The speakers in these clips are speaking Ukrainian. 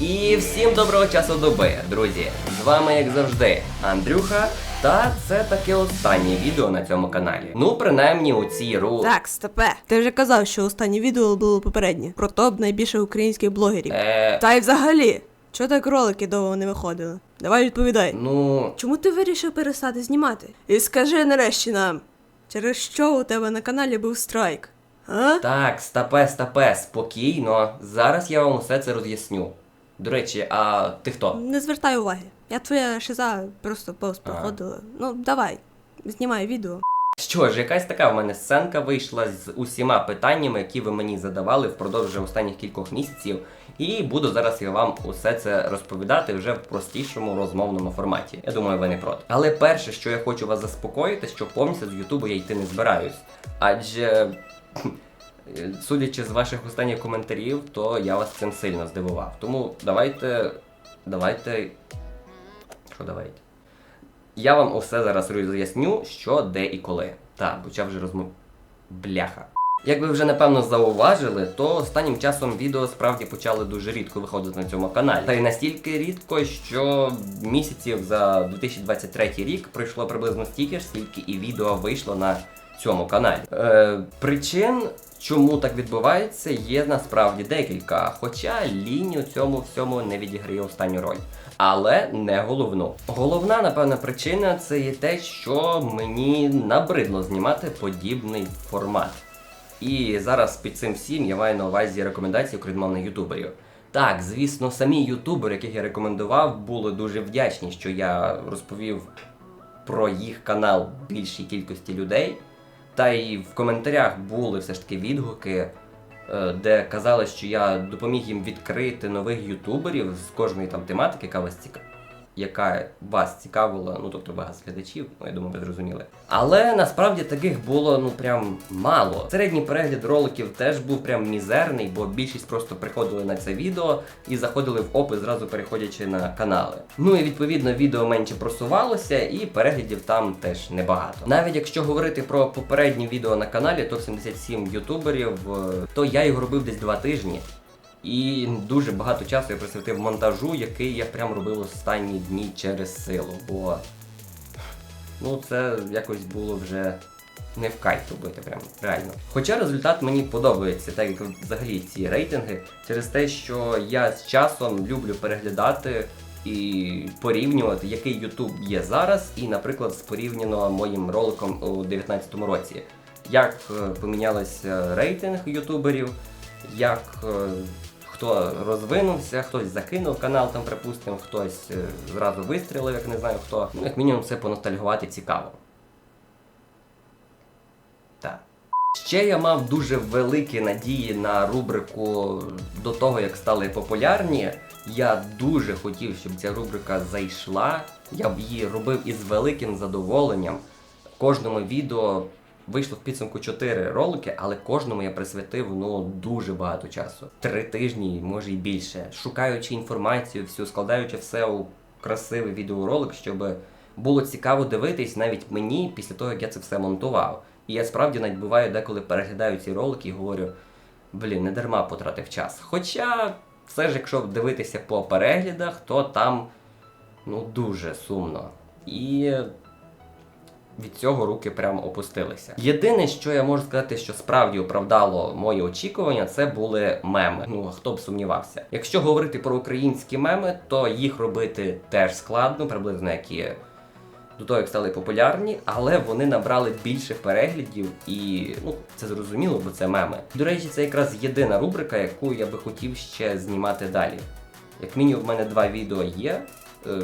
І всім доброго часу доби, друзі! З вами, як завжди, Андрюха. Та це таке останнє відео на цьому каналі. Ну, принаймні у цій ру. Так, стопе. Ти вже казав, що останнє відео було попереднє про топ найбільших українських блогерів. Е, Та й взагалі, чого так ролики довго не виходили? Давай відповідай. ну, Чому ти вирішив перестати знімати? І скажи нарешті нам, через що у тебе на каналі був страйк? А? так, стапе, стапе, спокійно. Зараз я вам усе це роз'ясню. До речі, а ти хто? Не звертай уваги. Я твоя шиза просто повз Ага. проходила. Ну, давай, знімай відео. Що ж, якась така в мене сценка вийшла з усіма питаннями, які ви мені задавали впродовж останніх кількох місяців. І буду зараз я вам усе це розповідати вже в простішому розмовному форматі. Я думаю, ви не проти. Але перше, що я хочу вас заспокоїти, що повністю з Ютубу я йти не збираюсь. Адже, судячи з ваших останніх коментарів, то я вас цим сильно здивував. Тому давайте. Давайте. Що давайте? Я вам усе зараз роз'ясню, що, де і коли. Так, почав вже розмов. Бляха. Як ви вже напевно зауважили, то останнім часом відео справді почали дуже рідко виходити на цьому каналі. Та й настільки рідко, що місяців за 2023 рік пройшло приблизно стільки ж, скільки і відео вийшло на цьому каналі. Е, причин, чому так відбувається, є насправді декілька. Хоча лінь у цьому всьому не відіграє останню роль. Але не головну. Головна, напевно, причина це є те, що мені набридло знімати подібний формат. І зараз під цим всім я маю на увазі рекомендації україномовних ютуберів. Так, звісно, самі ютубери, яких я рекомендував, були дуже вдячні, що я розповів про їх канал більшій кількості людей. Та й в коментарях були все ж таки відгуки, е, де казали, що я допоміг їм відкрити нових ютуберів з кожної там тематики, яка вас ціка... яка вас цікавила, ну тобто вас глядачів, ну я думаю, ви зрозуміли. Але насправді таких було ну прям мало. Середній перегляд роликів теж був прям мізерний, бо більшість просто приходили на це відео і заходили в опис, зразу переходячи на канали. Ну і відповідно відео менше просувалося, і переглядів там теж небагато. Навіть якщо говорити про попередні відео на каналі, то 77 ютуберів, е, то я його робив десь два тижні. І дуже багато часу я присвятив монтажу, який я прям робив останні дні через силу, бо ну це якось було вже не в кайф робити, прям реально. Хоча результат мені подобається, так як взагалі ці рейтинги, через те, що я з часом люблю переглядати і порівнювати, який YouTube є зараз, і, наприклад, порівняно моїм роликом у 2019 році. Як е, помінялися рейтинг ютуберів, як е, хто розвинувся, хтось закинув канал, там, припустимо, хтось е, зразу вистрілив, як не знаю хто. Ну, як мінімум, це поностальгувати цікаво. Так. Ще я мав дуже великі надії на рубрику до того, як стали популярні. Я дуже хотів, щоб ця рубрика зайшла. Я б її робив із великим задоволенням. Кожному відео вийшло в підсумку 4 ролики, але кожному я присвятив ну дуже багато часу. Три тижні, може і більше. Шукаючи інформацію, всю, складаючи все у красивий відеоролик, щоб було цікаво дивитись навіть мені після того, як я це все монтував. І я справді навіть буваю деколи переглядаю ці ролики і говорю: блін, не дарма потратив час. Хоча, все ж, якщо дивитися по переглядах, то там ну дуже сумно. І від цього руки прям опустилися. Єдине, що я можу сказати, що справді оправдало мої очікування, це були меми. Ну хто б сумнівався. Якщо говорити про українські меми, то їх робити теж складно, приблизно як і до того, як стали популярні, але вони набрали більше переглядів і ну це зрозуміло, бо це меми. До речі, це якраз єдина рубрика, яку я би хотів ще знімати далі. Як мінімум, в мене два відео є,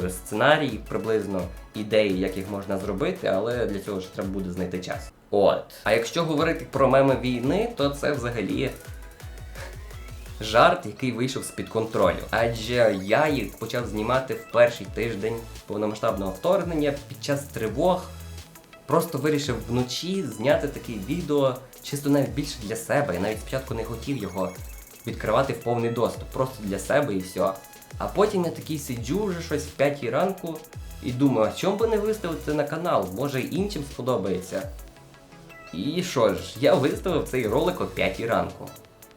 сценарій, приблизно ідеї, як їх можна зробити, але для цього ж треба буде знайти час. От. А якщо говорити про меми війни, то це взагалі жарт, який вийшов з-під контролю. Адже я їх почав знімати в перший тиждень повномасштабного вторгнення під час тривог. Просто вирішив вночі зняти таке відео, чисто навіть більше для себе. Я навіть спочатку не хотів його відкривати в повний доступ, просто для себе і все. А потім я такий сиджу вже щось в 5 ранку і думаю, а чому би не виставити на канал? Може іншим сподобається. І що ж, я виставив цей ролик о 5 ранку.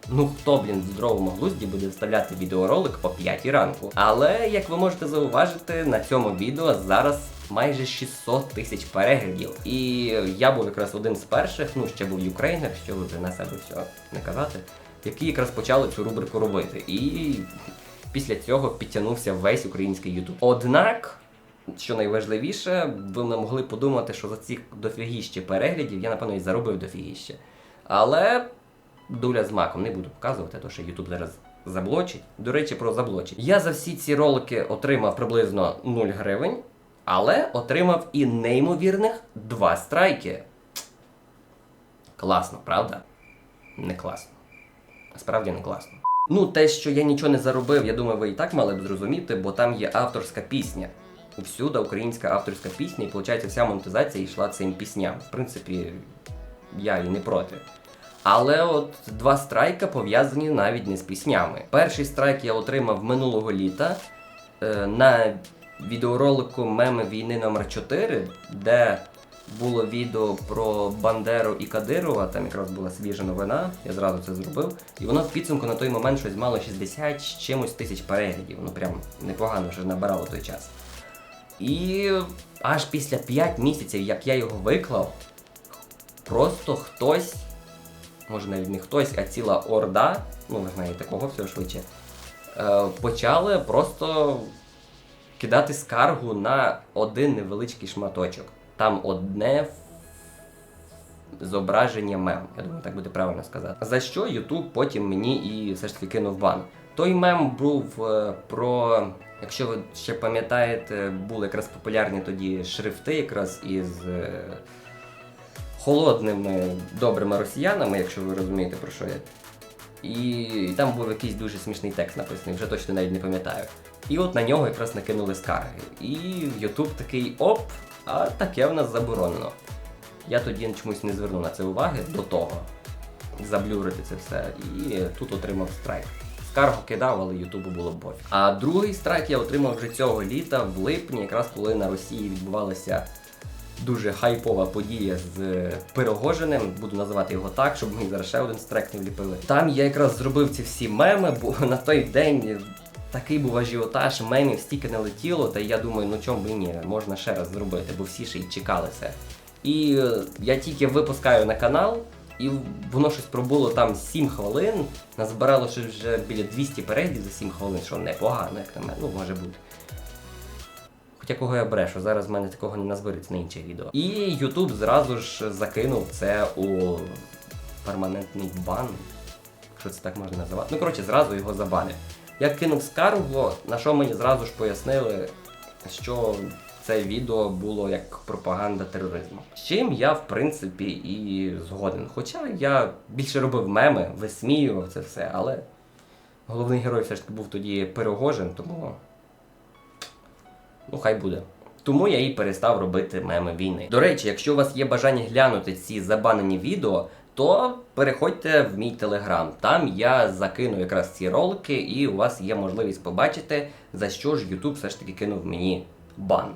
Ну хто, блін, в здоровому глузді буде вставляти відеоролик по 5 ранку. Але як ви можете зауважити, на цьому відео зараз майже 600 тисяч переглядів. І я був якраз один з перших, ну ще був юкрейнер, що ви вже на себе все не казати, які якраз почали цю рубрику робити. І після цього підтягнувся весь український Ютуб. Однак. Що найважливіше, ви не могли подумати, що за ці дофігіще переглядів я, напевно, і заробив дофігіще. Але доля з маком не буду показувати, тому що Ютуб зараз заблочить. До речі, про заблочить. Я за всі ці ролики отримав приблизно 0 гривень, але отримав і неймовірних 2 страйки. Класно, правда? Не класно. Справді не класно. Ну, те, що я нічого не заробив, я думаю, ви і так мали б зрозуміти, бо там є авторська пісня. Всюди українська авторська пісня, і виходить, вся монетизація йшла цим пісням. В принципі, я і не проти. Але от два страйка пов'язані навіть не з піснями. Перший страйк я отримав минулого літа е, на відеоролику Меми війни номер 4 де було відео про Бандеру і Кадирова, там якраз була свіжа новина, я зразу це зробив. І воно в підсумку на той момент щось мало 60 з чимось тисяч переглядів. Ну прям непогано вже набирало той час. І аж після 5 місяців, як я його виклав, просто хтось, може навіть не хтось, а ціла орда, ну ви знаєте кого всього швидше, е, почали просто кидати скаргу на один невеличкий шматочок. Там одне зображення мем. Я думаю, так буде правильно сказати. За що YouTube потім мені і все ж таки кинув бан. Той мем був е, про. Якщо ви ще пам'ятаєте, були якраз популярні тоді шрифти, якраз із е, холодними добрими росіянами, якщо ви розумієте про що я. І там був якийсь дуже смішний текст написаний, вже точно навіть не пам'ятаю. І от на нього якраз накинули скарги. І Ютуб такий оп, а таке в нас заборонено. Я тоді чомусь не звернув на це уваги до того. Заблюрити це все. І тут отримав страйк. Скаргу кидав, але Ютубу було б пофіг. А другий страйк я отримав вже цього літа в липні, якраз коли на Росії відбувалася дуже хайпова подія з е, Пирогожиним, буду називати його так, щоб мені зараз ще один страйк не вліпили. Там я якраз зробив ці всі меми, бо на той день такий був ажіотаж, мемів стільки не летіло, та я думаю, ну чому б і ні, можна ще раз зробити, бо всі ще й чекали це. І е, я тільки випускаю на канал, і воно щось пробуло там 7 хвилин, назбирало щось вже біля 200 переглядів за 7 хвилин, що непогано, як на мене, ну може бути. Хоча кого я брешу, зараз в мене такого не назбереться на інших відео. І Ютуб зразу ж закинув це у перманентний бан, якщо це так можна називати. Ну, коротше, зразу його забанив. Я кинув скаргу, на що мені зразу ж пояснили, що це відео було як пропаганда тероризму. З чим я, в принципі, і згоден. Хоча я більше робив меми, висміював це все, але головний герой все ж таки був тоді Пирогожин, тому ну хай буде. Тому я і перестав робити меми війни. До речі, якщо у вас є бажання глянути ці забанені відео, то переходьте в мій телеграм. Там я закину якраз ці ролики, і у вас є можливість побачити, за що ж YouTube все ж таки кинув мені бан.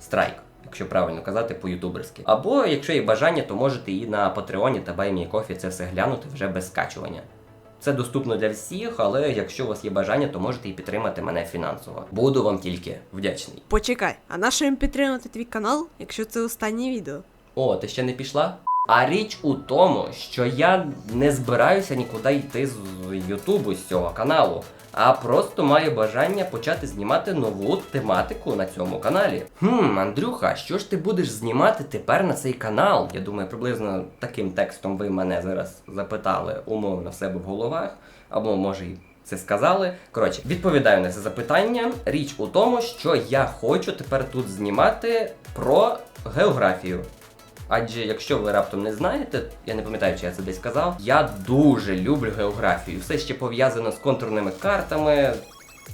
Страйк, якщо правильно казати, по-ютуберськи. Або, якщо є бажання, то можете і на Патреоні та BuyMeCoffee це все глянути вже без скачування. Це доступно для всіх, але якщо у вас є бажання, то можете і підтримати мене фінансово. Буду вам тільки вдячний. Почекай, а на що їм підтримати твій канал, якщо це останнє відео? О, ти ще не пішла? А річ у тому, що я не збираюся нікуди йти з Ютубу з цього каналу, а просто маю бажання почати знімати нову тематику на цьому каналі. Хм, Андрюха, що ж ти будеш знімати тепер на цей канал? Я думаю, приблизно таким текстом ви мене зараз запитали умовно в себе в головах, або може й це сказали. Коротше, відповідаю на це запитання. Річ у тому, що я хочу тепер тут знімати про географію. Адже якщо ви раптом не знаєте, я не пам'ятаю, чи я це десь казав, я дуже люблю географію. Все ще пов'язано з контурними картами,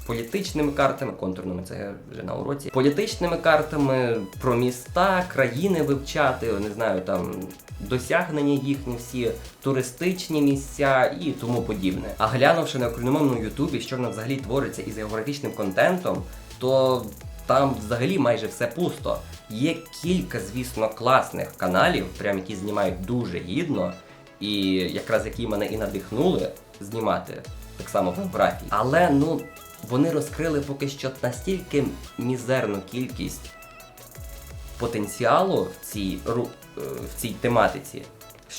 політичними картами, контурними це вже на уроці, політичними картами про міста, країни вивчати, не знаю, там досягнення їхні всі, туристичні місця і тому подібне. А глянувши на україномовному Ютубі, що в взагалі твориться із географічним контентом, то там взагалі майже все пусто. Є кілька, звісно, класних каналів, прям які знімають дуже гідно. і якраз які мене і надихнули знімати так само фотографії. Але ну вони розкрили поки що настільки мізерну кількість потенціалу в цій ру- е, в цій тематиці.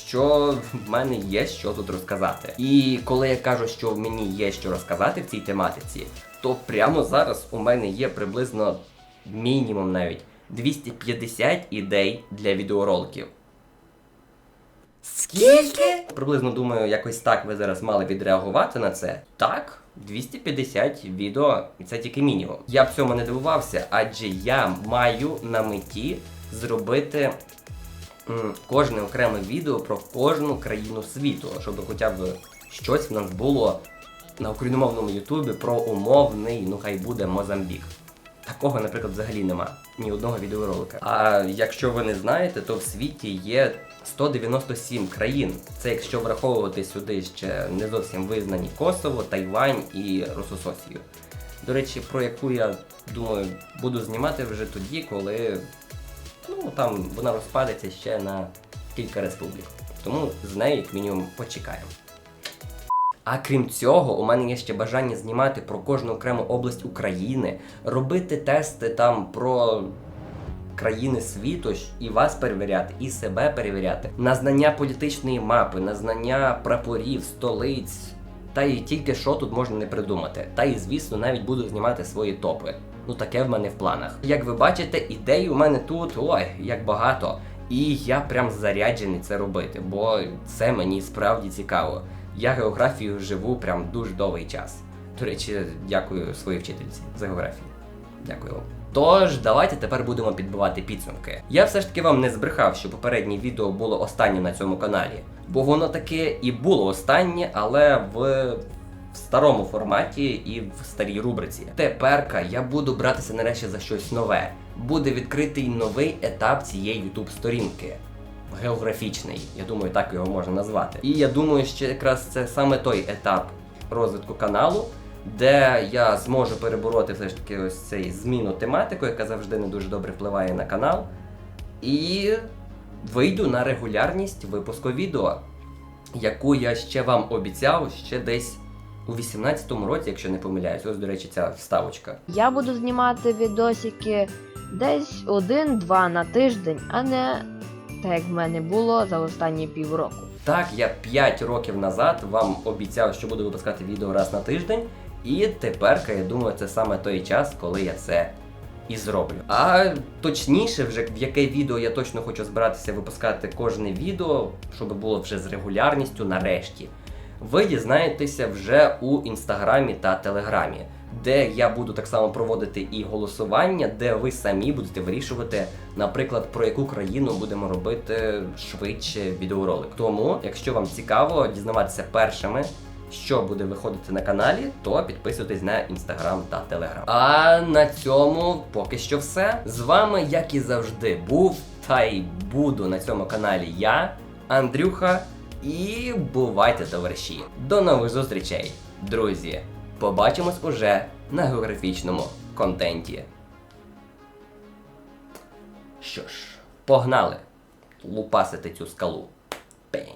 Що в мене є що тут розказати. І коли я кажу, що в мені є що розказати в цій тематиці, то прямо зараз у мене є приблизно мінімум навіть 250 ідей для відеороликів. Скільки? Приблизно думаю, якось так ви зараз мали відреагувати на це. Так, 250 відео, і це тільки мінімум. Я в цьому не дивувався, адже я маю на меті зробити кожне окреме відео про кожну країну світу, щоб хоча б щось в нас було на україномовному Ютубі про умовний, ну хай буде Мозамбік. Такого, наприклад, взагалі нема ні одного відеоролика. А якщо ви не знаєте, то в світі є 197 країн. Це якщо враховувати сюди ще не зовсім визнані Косово, Тайвань і Росососію. До речі, про яку я думаю буду знімати вже тоді, коли ну там вона розпадеться ще на кілька республік. Тому з нею, як мінімум, почекаємо. А крім цього, у мене є ще бажання знімати про кожну окрему область України, робити тести там про країни світу і вас перевіряти, і себе перевіряти. На знання політичної мапи, на знання прапорів, столиць. Та і тільки що тут можна не придумати. Та і звісно, навіть буду знімати свої топи. Ну таке в мене в планах. Як ви бачите, ідей у мене тут ой, як багато. І я прям заряджений це робити, бо це мені справді цікаво. Я географію живу прям дуже довгий час. До речі, дякую своїй вчительці з географії. Дякую вам. Тож, давайте тепер будемо підбивати підсумки. Я все ж таки вам не збрехав, що попереднє відео було останнє на цьому каналі, бо воно таке і було останнє, але в, в старому форматі і в старій рубриці. Теперка я буду братися нарешті за щось нове. Буде відкритий новий етап цієї youtube сторінки географічний, я думаю, так його можна назвати. І я думаю, що якраз це саме той етап розвитку каналу, де я зможу перебороти все ж таки ось цей зміну тематику, яка завжди не дуже добре впливає на канал. І вийду на регулярність випуску відео, яку я ще вам обіцяв ще десь у 18-му році, якщо не помиляюсь. Ось, до речі, ця вставочка. Я буду знімати відосики десь один-два на тиждень, а не так як в мене було за останні півроку. Так, я 5 років назад вам обіцяв, що буду випускати відео раз на тиждень, і тепер, я думаю, це саме той час, коли я це і зроблю. А точніше, вже в яке відео я точно хочу збиратися випускати кожне відео, щоб було вже з регулярністю нарешті. Ви дізнаєтеся вже у інстаграмі та телеграмі, де я буду так само проводити і голосування, де ви самі будете вирішувати, наприклад, про яку країну будемо робити швидше відеоролик. Тому, якщо вам цікаво дізнаватися першими, що буде виходити на каналі, то підписуйтесь на інстаграм та телеграм. А на цьому поки що все. З вами, як і завжди, був та й буду на цьому каналі я, Андрюха. І бувайте, товариші. До нових зустрічей, друзі. Побачимось уже на географічному контенті. Що ж, погнали лупасити цю скалу. Пень.